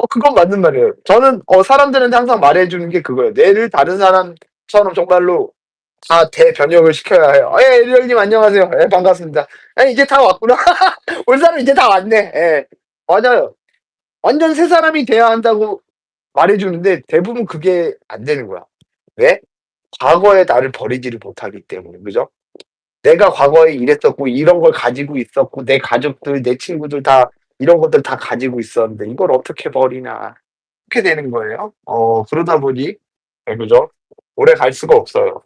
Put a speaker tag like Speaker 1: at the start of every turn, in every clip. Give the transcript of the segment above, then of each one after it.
Speaker 1: 어 그건 맞는 말이에요. 저는 어 사람들한테 항상 말해 주는 게 그거예요. 뇌를 다른 사람처럼 정말로 다 대변형을 시켜야 해요. "예 리얼님 안녕하세요. 예 반갑습니다. 예 이제 다 왔구나. 올 사람 이제 다 왔네." 예. 맞아요. 완전 새 사람이 돼야 한다고 말해 주는데 대부분 그게 안 되는 거야. 왜? 과거의 나를 버리지를 못하기 때문에. 그죠? 내가 과거에 이랬었고 이런 걸 가지고 있었고 내 가족들 내 친구들 다 이런 것들 다 가지고 있었는데 이걸 어떻게 버리나. 그렇게 되는 거예요. 어 그러다 보니 예 그죠? 오래 갈 수가 없어요.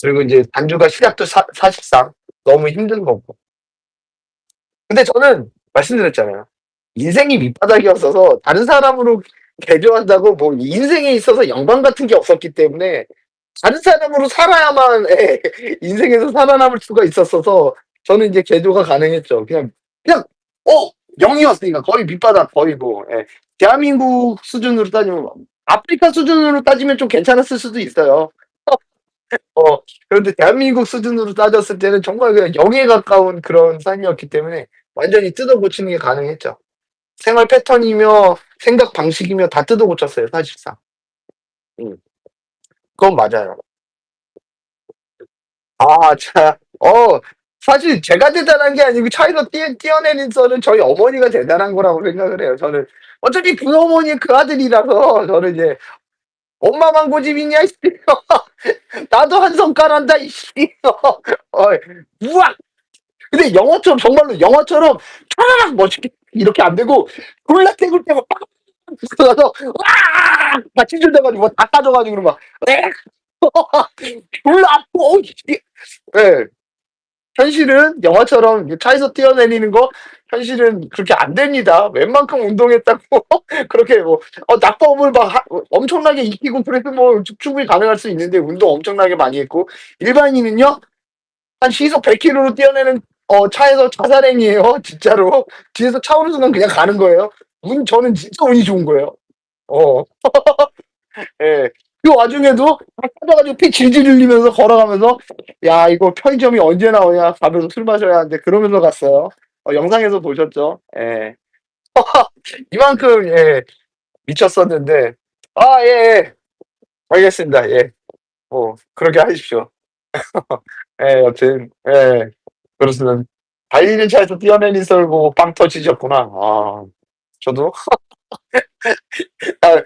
Speaker 1: 그리고 인제 단주가 시작도 사 사실상 너무 힘든 거고. 근데 저는 말씀드렸잖아요. 인생이 밑바닥이었어서 다른 사람으로 개조한다고 뭐 인생에 있어서 영광 같은 게 없었기 때문에 다른 사람으로 살아야만 예 인생에서 살아남을 수가 있었어서 저는 인제 개조가 가능했죠. 그냥 그냥 어 0 이었으니까 거의 밑바닥 거의 뭐 예. 대한민국 수준으로 따지면 아프리카 수준으로 따지면 좀 괜찮았을 수도 있어요. 어 그런데 대한민국 수준으로 따졌을 때는 정말 그냥 0에 가까운 그런 삶이었기 때문에 완전히 뜯어 고치는 게 가능했죠. 생활 패턴이며 생각 방식이며 다 뜯어 고쳤어요 사실상. 음. 그건 맞아요. 아 자 어 사실 제가 대단한 게 아니고 차에서 뛰어 뛰어내린 썰은 저희 어머니가 대단한 거라고 생각을 해요 저는. 어차피 그 어머니의 그 아들이라서 저는 이제 "엄마만 고집 있냐 이씨. 나도 한 성깔한다 이씨." 어이 우악. 근데 영화처럼 정말로 영화처럼 촤르륵 멋있게 이렇게 안 되고 졸라 깨굴 때고 빡 붙어가서 으악 다 찢어져 가지고 다 까져 가지고 막 으악 졸라 아프고. 예. 현실은 영화처럼 이 차에서 뛰어내리는 거 현실은 그렇게 안 됩니다. 웬만큼 운동했다고 그렇게 뭐 어 낙법을 막하어 엄청나게 익히고 그래도 뭐충 충분히 가능할 수 있는데 운동 엄청나게 많이 했고 일반인은요 한 시속 100 킬로로 뛰어내는 어 차에서 자살행위예요 진짜로. 뒤에서 차 오는 순간 그냥 가는 거예요. 운 저는 진짜 운이 좋은 거예요. 어. 예. 그 와중에도 다 까져 가지고 피 질질 흘리면서 걸어가면서 "야 이거 편의점이 언제 나오냐. 가면서 술 마셔야 하는데." 그러면서 갔어요. 어 영상에서 보셨죠? 예. 이만큼 예 미쳤었는데 아 예 예. 알겠습니다. 예. 뭐 그렇게 하십시오. 예 여튼 예. 그렇습니다. 달리는 차에서 뛰어내린 썰 보고 빵 터지셨구나. 아 저도 아어이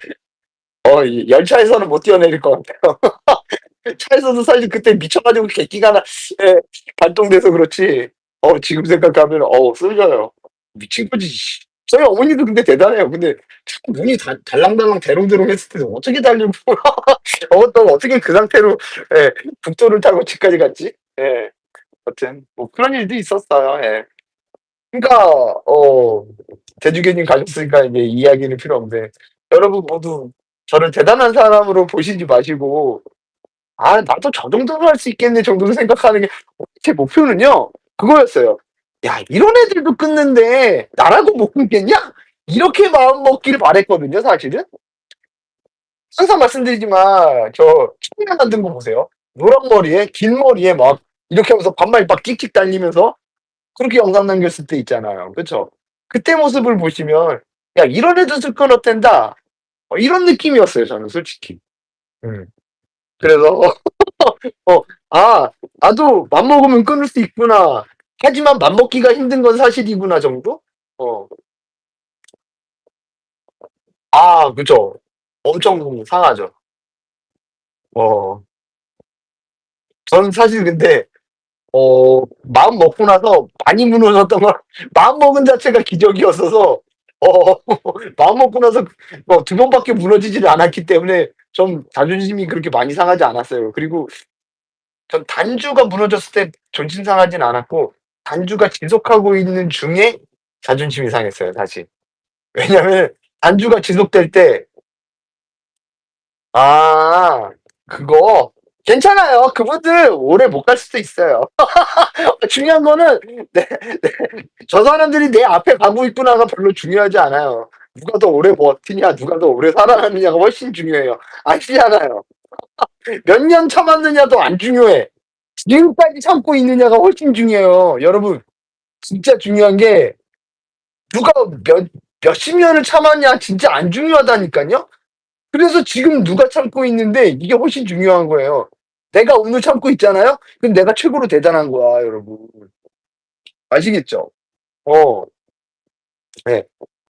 Speaker 1: 열차에서는 못 뛰어내릴 것 같아요. 차에서도 사실 그때 미쳐 가지고 객기가 나 예 발동돼서 그렇지 어 지금 생각하면 어우 쓸려요. 미친 거지 씨. 저희 어머니도 근데 대단해요. 근데 자꾸 눈이 달 달랑달랑 대롱대롱 했을 때 어떻게 달리고 어또 어떻게 그 상태로 예 국도를 타고 집까지 갔지? 예. 여튼 뭐 그런 일도 있었어요. 예. 그러니까 어 대주교님 가셨으니까 이제 이야기는 필요 없는데 여러분 모두 저를 대단한 사람으로 보시지 마시고 '아 나도 저 정도는 할 수 있겠네.' 정도로 생각하는 게어제 목표는요 그거였어요. '야 이런 애들도 끊는데 나라도 못 끊겠냐?' 이렇게 마음 먹기를 바랐거든요 사실은. 항상 말씀드리지만 저 청량 만든 거 보세요. 노란 머리에 긴 머리에 막 이렇게 하면서 반말 막 찍찍 달리면서 그렇게 영상 남겼을 때 있잖아요. 그쵸? 그때 모습을 보시면 '야 이런 애들도 끊어댄다.' 어 이런 느낌이었어요 저는 솔직히. 음. 그래서 어 '아 나도 맘먹으면 끊을 수 있구나. 하지만 맘먹기가 힘든 건 사실이구나.' 정도? 어. 아 그죠. 엄청 상하죠. 어. 저는 사실 근데 어 마음 먹고 나서 많이 무너졌던 건 마음 먹은 자체가 기적이었어서 어 마음 먹고 나서 뭐 2 번밖에 무너지지를 않았기 때문에 좀 자존심이 그렇게 많이 상하지 않았어요. 그리고 전 단주가 무너졌을 때 존심 상하진 않았고 단주가 지속하고 있는 중에 자존심이 상했어요 사실. 왜냐면 단주가 지속될 때 아 그거 괜찮아요. 그분들 오래 못 갈 수도 있어요. 중요한 거는 네 네 저 사람들이 내 앞에 가고 있구나가 별로 중요하지 않아요. 누가 더 오래 버티냐 누가 더 오래 살아남느냐가 훨씬 중요해요. 아시잖아요. 몇 년 참았느냐도 안 중요해. 지금까지 참고 있느냐가 훨씬 중요해요. 여러분 진짜 중요한 게 누가 몇 몇십 년을 참았냐 진짜 안 중요하다니깐요. 그래서 지금 누가 참고 있는데 이게 훨씬 중요한 거예요. 내가 오늘 참고 있잖아요? 그럼 내가 최고로 대단한 거야 여러분. 아시겠죠? 어. 네.